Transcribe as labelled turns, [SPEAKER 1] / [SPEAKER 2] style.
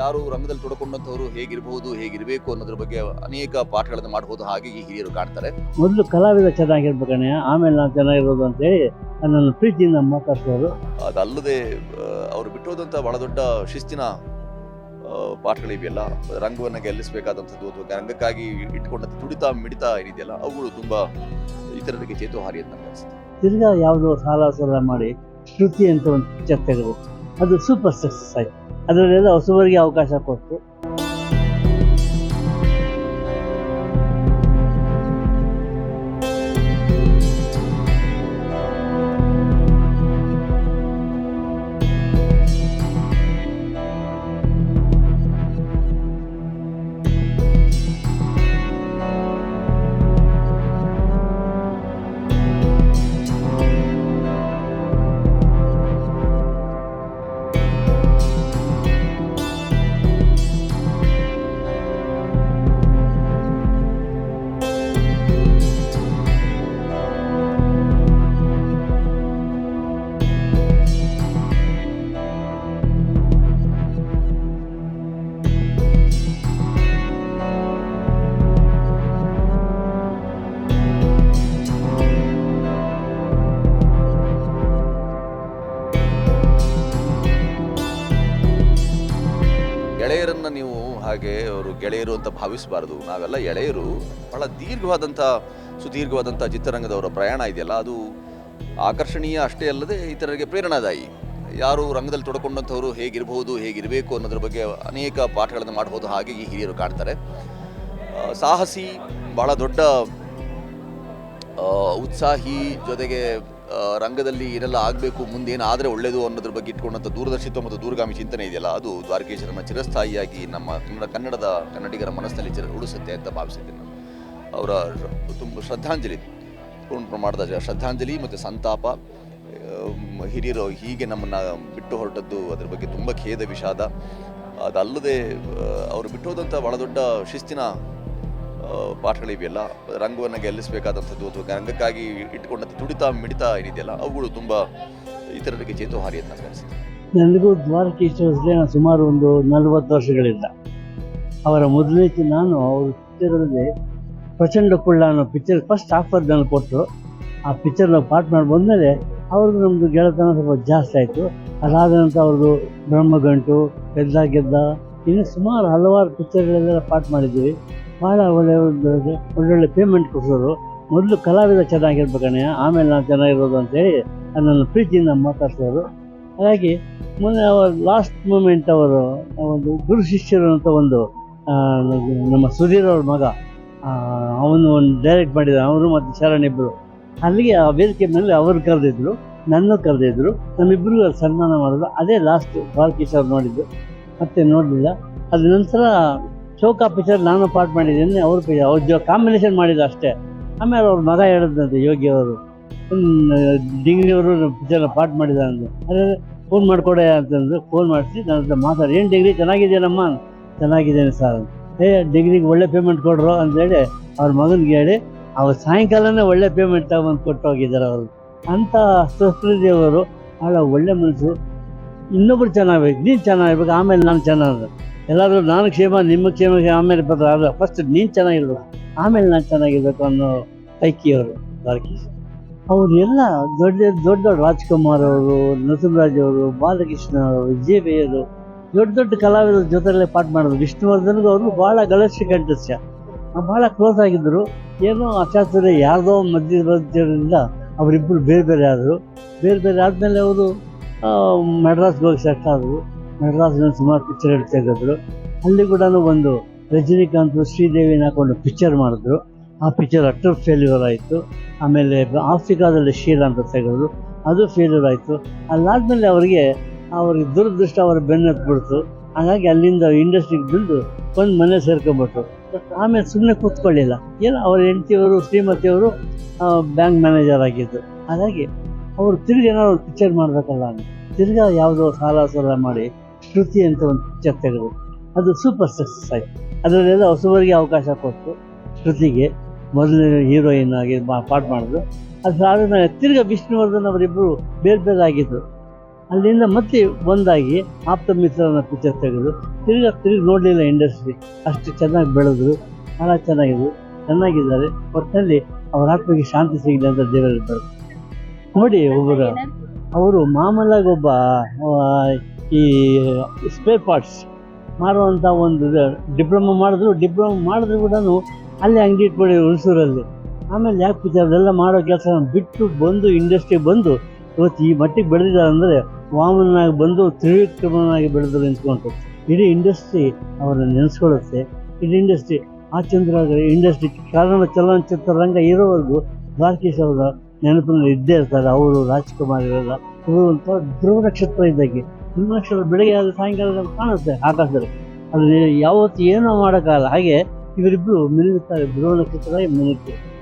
[SPEAKER 1] ಯಾರು ರಂಗದಲ್ಲಿ ತೊಡಕೊಂಡಂಥವ್ರು ಹೇಗಿರಬಹುದು ಹೇಗಿರಬೇಕು ಅನ್ನೋದ್ರ ಬಗ್ಗೆ ಅನೇಕ ಪಾಠಗಳನ್ನು ಮಾಡಬಹುದು ಹಾಗೆ ಈ ಹಿರಿಯರು ಕಾಣ್ತಾರೆ.
[SPEAKER 2] ಮೊದಲು ಕಲಾವಿದ ಚೆನ್ನಾಗಿರ್ಬೇಕಣ್ಣ ಆಮೇಲೆ ನಾನು ಚೆನ್ನಾಗಿರೋದು ಅಂತೇಳಿ ನನ್ನ ಪ್ರೀತಿಯಿಂದ ಮಾತಾಡ್ಸೋರು.
[SPEAKER 1] ಅದಲ್ಲದೆ ಅವರು ಬಿಟ್ಟೋದಂತ ಬಹಳ ದೊಡ್ಡ ಶಿಸ್ತಿನ ಪಾಠಗಳಿವೆಯಲ್ಲ. ರಂಗವನ್ನು ಗೆಲ್ಲಿಸಬೇಕಾದಂಥದ್ದು ಅಥವಾ ರಂಗಕ್ಕಾಗಿ ಇಟ್ಕೊಂಡಂಥ ತುಡಿತ ಮಿಡಿತ ಏನಿದೆಯಲ್ಲ ಅವುಗಳು ತುಂಬಾ ಇತರರಿಗೆ ಚೇತೋಹಾರಿ ಅಂತ ಅನಿಸುತ್ತೆ.
[SPEAKER 2] ತಿರ್ಗಾ ಯಾವುದೋ ಸಾಲ ಸಾಲ ಮಾಡಿ ಶ್ರುತಿ ಅಂತ ಒಂದು ಪಿಕ್ಚರ್ ತೆಗೆದು ಅದು ಸೂಪರ್ ಸಕ್ಸಸ್ ಆಯ್ತು. ಅದರಲ್ಲೆಲ್ಲ ಹೊಸಬರಿಗೆ ಅವಕಾಶ ಕೊಟ್ಟು
[SPEAKER 1] ಗೆಳೆಯರನ್ನ ನೀವು ಹಾಗೆ ಅವರು ಗೆಳೆಯರು ಅಂತ ಭಾವಿಸಬಾರದು. ನಾವೆಲ್ಲ ಎಳೆಯರು ಬಹಳ ದೀರ್ಘವಾದಂಥ, ಸುದೀರ್ಘವಾದಂಥ ಚಿತ್ರರಂಗದವರ ಪ್ರಯಾಣ ಇದೆಯಲ್ಲ, ಅದು ಆಕರ್ಷಣೀಯ ಅಷ್ಟೇ ಅಲ್ಲದೆ ಇತರರಿಗೆ ಪ್ರೇರಣಾದಾಯಿ. ಯಾರು ರಂಗದಲ್ಲಿ ತೊಡಕೊಂಡಂಥವ್ರು ಹೇಗಿರಬಹುದು ಹೇಗಿರಬೇಕು ಅನ್ನೋದ್ರ ಬಗ್ಗೆ ಅನೇಕ ಪಾಠಗಳನ್ನು ಮಾಡಬಹುದು ಹಾಗೆ ಈ ಹಿರಿಯರು ಕಾಣ್ತಾರೆ. ಸಾಹಸಿ ಬಹಳ ದೊಡ್ಡ ಉತ್ಸಾಹಿ ಜೊತೆಗೆ ರಂಗದಲ್ಲಿ ಏನೆಲ್ಲ ಆಗಬೇಕು ಮುಂದೇನು ಆದರೆ ಒಳ್ಳೆಯದು ಅನ್ನೋದ್ರ ಬಗ್ಗೆ ಇಟ್ಕೊಂಡಂಥ ದೂರದರ್ಶಿತ್ವ ಮತ್ತು ದೂರಗಾಮಿ ಚಿಂತನೆ ಇದೆಯಲ್ಲ, ಅದು ದ್ವಾರಕೇಶ್ವರನ ಚಿರಸ್ಥಾಯಿಯಾಗಿ ನಮ್ಮ ಕನ್ನಡ, ಕನ್ನಡದ ಕನ್ನಡಿಗರ ಮನಸ್ಸಿನಲ್ಲಿ ಚಿರ ಉಳಿಸುತ್ತೆ ಅಂತ ಭಾವಿಸಿದ್ದೇನೆ ಅವರ ತುಂಬ ಶ್ರದ್ಧಾಂಜಲಿ. ಪೂರ್ಣ ಪ್ರಮಾಣದ ಶ್ರದ್ಧಾಂಜಲಿ ಮತ್ತು ಸಂತಾಪ ಹಿರಿಯರು ಹೀಗೆ ನಮ್ಮನ್ನು ಬಿಟ್ಟು ಹೊರಟದ್ದು ಅದ್ರ ಬಗ್ಗೆ ತುಂಬ ಖೇದ ವಿಷಾದ. ಅದಲ್ಲದೆ ಅವರು ಬಿಟ್ಟು ಹೋದಂಥ ಭಾಳ ದೊಡ್ಡ ಶಿಸ್ತಿನ ಪಾಠಗಳಿವೆಯಲ್ಲ ರಂಗವನ್ನು ಗೆಲ್ಲಿಸಬೇಕಾದಂಥದ್ದು ಅಥವಾ ರಂಗಕ್ಕಾಗಿ ಇಟ್ಕೊಂಡಂಥ ತುಡಿತ ಮಿಡಿತ ಏನಿದೆಯಲ್ಲ, ಅವುಗಳು ತುಂಬ ಇತರರಿಗೆ ಚೇತೋಹಾರಿ ಅಂತ ಅನಿಸುತ್ತೆ
[SPEAKER 2] ನನಗೂ ದ್ವಾರಕೀಶ್ವರದಲ್ಲಿ ನಾನು ಸುಮಾರು ಒಂದು ನಲವತ್ತು ವರ್ಷಗಳಿಂದ ಅವರ ಮೊದಲನೇ ನಾನು, ಅವ್ರ ಪಿಕ್ಚರಲ್ಲಿ ಪ್ರಚಂಡ ಕುಳ್ಳ ಅನ್ನೋ ಪಿಕ್ಚರ್ ಫಸ್ಟ್ ಆಫರ್ ನಾನು ಕೊಟ್ಟರು. ಆ ಪಿಕ್ಚರ್ ನಾವು ಪಾಠ ಮಾಡಿ ಬಂದಮೇಲೆ ಅವ್ರಿಗೂ ನಮ್ಮದು ಗೆಳೆತನ ಸ್ವಲ್ಪ ಜಾಸ್ತಿ ಆಯಿತು. ಅದಾದ ನಂತರ ಅವ್ರದ್ದು ಬ್ರಹ್ಮಗಂಟು, ಗೆದ್ದ ಗೆದ್ದ, ಇನ್ನು ಸುಮಾರು ಹಲವಾರು ಪಿಕ್ಚರ್ಗಳೆಲ್ಲ ಪಾಠ ಮಾಡಿದ್ದೀವಿ. ಭಾಳ ಒಳ್ಳೆ ಒಂದು ಒಳ್ಳೊಳ್ಳೆ ಪೇಮೆಂಟ್ ಕೊಡ್ಸೋರು ಮೊದಲು ಕಲಾವಿದ ಚೆನ್ನಾಗಿರ್ಬೇಕಣ್ಣ ಆಮೇಲೆ ನಾನು ಚೆನ್ನಾಗಿರೋದು ಅಂತೇಳಿ ನನ್ನನ್ನು ಪ್ರೀತಿಯಿಂದ ಮಾತಾಡ್ಸೋರು ಹಾಗಾಗಿ ಮೊನ್ನೆ ಅವರು ಲಾಸ್ಟ್ ಮೂಮೆಂಟ್ ಅವರು, ಒಂದು ಗುರು ಶಿಷ್ಯರು ಅಂತ ಒಂದು ನಮ್ಮ ಸುಧೀರ್ ಅವ್ರ ಮಗ ಅವನು ಒಂದು ಡೈರೆಕ್ಟ್ ಮಾಡಿದ, ಅವರು ಮತ್ತು ಶರಣ್ ಇಬ್ಬರು ಅಲ್ಲಿಗೆ ಆ ವೇದಿಕೆ ಮೇಲೆ ಅವರು ಕರೆದಿದ್ರು, ನನ್ನ ಕರೆದಿದ್ರು ನಮ್ಮಿಬ್ಬರಿಗೂ ಅಲ್ಲಿ ಸನ್ಮಾನ ಮಾಡಿದ್ರು ಅದೇ ಲಾಸ್ಟ್ ಬಾಲ್ಕೀಶ್ ಅವ್ರು ನೋಡಿದ್ದು. ಮತ್ತೆ ನೋಡಲಿಲ್ಲ. ಅದ ನಂತರ ಚೌಕಾ ಪಿಕ್ಚರ್ ನಾನು ಪಾರ್ಟ್ ಮಾಡಿದ್ದೀನಿ, ಅವ್ರ ಅವ್ರ ಜೊ ಕಾಂಬಿನೇಷನ್ ಮಾಡಿದ್ರು ಅಷ್ಟೇ. ಆಮೇಲೆ ಅವ್ರ ಮಗ ಹೇಳಿದ್ನಂತೆ ಡಿಂಗ್ರಿ ಅವರು ಪಿಕ್ಚರ್ ಪಾರ್ಟ್ ಮಾಡಿದ ಅಂದು ಅದೇ ಫೋನ್ ಮಾಡಿಕೊಡೆ ಅಂತಂದು ಫೋನ್ ಮಾಡಿಸಿ, ನನ್ನ ಹತ್ರ ಮಾತಾಡಿ. ಏನು ಡಿಗ್ರಿ? ಚೆನ್ನಾಗಿದ್ಯಾನಮ್ಮ? ಚೆನ್ನಾಗಿದ್ದೇನೆ ಸರ್. ಏ, ಡಿಗ್ರಿಗೆ ಒಳ್ಳೆ ಪೇಮೆಂಟ್ ಕೊಡ್ರು ಅಂತೇಳಿ ಅವ್ರ ಮಗನಿಗೆ ಹೇಳಿ, ಅವ್ರು ಸಾಯಂಕಾಲನೇ ಒಳ್ಳೆ ಪೇಮೆಂಟ್ ತಗೊಂಡು ಕೊಟ್ಟು ಹೋಗಿದ್ದಾರೆ ಅವರು. ಅಂಥ ಅವರು ಭಾಳ ಒಳ್ಳೆ ಮನಸ್ಸು, ಇನ್ನೊಬ್ರು ಚೆನ್ನಾಗ್ಬೇಕು, ನೀನು ಚೆನ್ನಾಗಿರ್ಬೇಕು ಆಮೇಲೆ ನಾನು ಚೆನ್ನಾಗಿ ಎಲ್ಲಾದರೂ ನಾನು ಕ್ಷೇಮ, ನಿಮ್ಮ ಕ್ಷೇಮ, ಆಮೇಲೆ ಬರ್ತಾರೆ ಆದರೆ ಫಸ್ಟ್ ನೀನು ಚೆನ್ನಾಗಿರ್ಬೇಕು. ಆಮೇಲೆ ನಾನು ಚೆನ್ನಾಗಿರ್ಬೇಕು ಅನ್ನೋ ಪೈಕಿಯವರು ಬಾಲಕೃಷ್ಣ ಅವರೆಲ್ಲ ದೊಡ್ಡ ದೊಡ್ಡ ದೊಡ್ಡ ರಾಜ್ಕುಮಾರ್ ಅವರು ನರಸಿಂಹರಾಜ್ ಅವರು, ಬಾಲಕೃಷ್ಣ ಅವರು, ಜೆ ಬಿ ದೊಡ್ಡ ದೊಡ್ಡ ಕಲಾವಿದರ ಜೊತೆಲೇ ಪಾಠ ಮಾಡಿದ್ರು. ವಿಷ್ಣುವರ್ಧನ್ಗೂ ಅವರು ಭಾಳ ಗಣೇಶ ಕಂಠಸ್ಯ. ಭಾಳ ಕ್ಲೋಸ್ ಆಗಿದ್ದರು. ಏನೋ ಅಚಾತುರ್ಯ ಯಾರ್ದೋ ಮಧ್ಯದಿಂದ ಅವರಿಬ್ಬರು ಬೇರೆ ಬೇರೆ ಆದರು. ಬೇರೆ ಬೇರೆ ಆದಮೇಲೆ ಅವರು ಮೆಡ್ರಾಸ್ಗೆ ಹೋಗಿ ಸೆಟ್ ಆದರು. ಮೆಡ್ರಾಸ್ನಲ್ಲಿ ಸುಮಾರು ಪಿಕ್ಚರ್ ತೆಗೆದ್ರು ಅಲ್ಲಿ ಕೂಡ ಒಂದು ರಜನಿಕಾಂತ್ ಶ್ರೀದೇವಿನ ಹಾಕೊಂಡು ಪಿಕ್ಚರ್ ಮಾಡಿದ್ರು. ಆ ಪಿಕ್ಚರ್ ಅಟ್ಟರ್ ಫೇಲ್ಯೂರ್ ಆಯಿತು. ಆಮೇಲೆ ಆಫ್ರಿಕಾದಲ್ಲಿ ಶೀಲ ಅಂತ ತೆಗೆದ್ರು. ಅದು ಫೇಲ್ಯೂರ್ ಆಯಿತು. ಅಲ್ಲಾದ್ಮೇಲೆ ಅವರಿಗೆ ಅವ್ರಿಗೆ ದುರದೃಷ್ಟ ಅವರ ಬೆನ್ನತ್ಬಿಡ್ತು ಹಾಗಾಗಿ ಅಲ್ಲಿಂದ ಇಂಡಸ್ಟ್ರಿಗೆ ಬಂದು ಒಂದು ಮನೆ ಸೇರ್ಕೊಂಬಿಟ್ರು ಆಮೇಲೆ ಸುಮ್ಮನೆ ಕೂತ್ಕೊಳ್ಳಿಲ್ಲ. ಏನೋ ಅವ್ರ ಹೆಂಡತಿಯವರು, ಶ್ರೀಮತಿಯವರು ಬ್ಯಾಂಕ್ ಮ್ಯಾನೇಜರ್ ಆಗಿದ್ದು. ಹಾಗಾಗಿ ಅವರು ತಿರ್ಗಿ ಏನಾದ್ರು ಪಿಕ್ಚರ್ ಮಾಡಬೇಕಲ್ಲ ತಿರ್ಗಾ ಯಾವುದೋ ಸಾಲ ಸಾಲ ಮಾಡಿ ಶ್ರುತಿ ಅಂತ ಒಂದು ಪಿಕ್ಚರ್ ತೆಗೆದು ಅದು ಸೂಪರ್ ಸಕ್ಸಸ್ ಆಯಿತು. ಅದರಲ್ಲೆಲ್ಲ ಹೊಸಬರಿಗೆ ಅವಕಾಶ ಕೊಟ್ಟು ಶ್ರುತಿಗೆ ಮೊದಲನೇ ಹೀರೋಯಿನ್ ಆಗಿ ಮಾ- ಪಾಠ ಮಾಡಿದ್ರು. ಅದು ಆದಮೇಲೆ ತಿರ್ಗ ವಿಷ್ಣುವರ್ಧನ್ ಅವರಿಬ್ಬರು ಬೇರೆ ಬೇರೆ ಆಗಿದ್ದರು ಅಲ್ಲಿಂದ ಮತ್ತೆ ಒಂದಾಗಿ ಆಪ್ತ ಮಿತ್ರನ ಪಿಕ್ಚರ್ ತೆಗೆದು ತಿರ್ಗ ತಿರ್ಗಿ ನೋಡಲಿಲ್ಲ ಇಂಡಸ್ಟ್ರಿ ಅಷ್ಟು ಚೆನ್ನಾಗಿ ಬೆಳೆದ್ರು. ಭಾಳ ಚೆನ್ನಾಗಿದ್ರು. ಚೆನ್ನಾಗಿದ್ದಾರೆ. ಒಟ್ಟಿನಲ್ಲಿ ಅವರ ಆತ್ಮಕ್ಕೆ ಶಾಂತಿ ಸಿಗಲಿ ಅಂತ ದೇವರಲ್ಲಿ ಬರ್ತದೆ ನೋಡಿ ಒಬ್ಬರು. ಅವರು ಮಾಮೂಲಾಗಿ ಒಬ್ಬ ಈ ಸ್ಪೇರ್ ಪಾರ್ಟ್ಸ್ ಮಾಡುವಂಥ ಒಂದು ಡಿಪ್ಲೊಮೊ ಮಾಡಿದ್ರು ಡಿಪ್ಲೊಮೊ ಮಾಡಿದ್ರು ಕೂಡ ಅಲ್ಲೇ ಅಂಗಡಿ ಇಟ್ಕೊಳ್ಳಿ ಹುಣಸೂರಲ್ಲಿ ಆಮೇಲೆ ಯಾಕೆ ಪಿಕ್ಚರ್ ಅದೆಲ್ಲ ಮಾಡೋ ಕೆಲಸ ಬಿಟ್ಟು ಬಂದು ಇಂಡಸ್ಟ್ರಿಗೆ ಬಂದು, ಇವತ್ತು ಈ ಮಟ್ಟಿಗೆ ಬೆಳೆದಿದ್ದಾರೆ ಅಂದರೆ ವಾಮನಾಗಿ ಬಂದು, ತ್ರಿವಿಕ್ರಮನಾಗಿ ಬೆಳೆದ್ರು ನಿಂತ್ಕೊಂಡು ಇಡೀ ಇಂಡಸ್ಟ್ರಿ ಅವರನ್ನು ನೆನೆಸ್ಕೊಳ್ಳುತ್ತೆ. ಇಡೀ ಇಂಡಸ್ಟ್ರಿ ಆ ಚಂದ್ರ ಇಂಡಸ್ಟ್ರಿ ಕಾರಣ ಚಲನಚಿತ್ರ ರಂಗ ಇರೋವರೆಗೂ ದ್ವಾರಕೀಶ್ ಅವರ ನೆನಪಿನಲ್ಲಿ ಇದ್ದೇ ಇರ್ತಾರೆ. ಅವರು ರಾಜ್ಕುಮಾರ್ ಇವರೆಲ್ಲ ಇವರು ಒಂಥರ ಧ್ರುವ ನಕ್ಷತ್ರ ಇದ್ದಾಗೆ. ನಕ್ಷತ್ರ ಬೆಳಗ್ಗೆ ಆದ ಸಾಯಂಕಾಲ ಕಾಣುತ್ತೆ ಆಕಾಶದಲ್ಲಿ. ಅದು ಯಾವತ್ತು ಏನೋ ಮಾಡೋಕ್ಕಾಗಲ್ಲ. ಹಾಗೆ ಇವರಿಬ್ಬರು ಮಿನುಗುತ್ತಾರೆ ಬಿಡುವ ನಕ್ಷತ್ರ ಮಿನುತ್ತೆ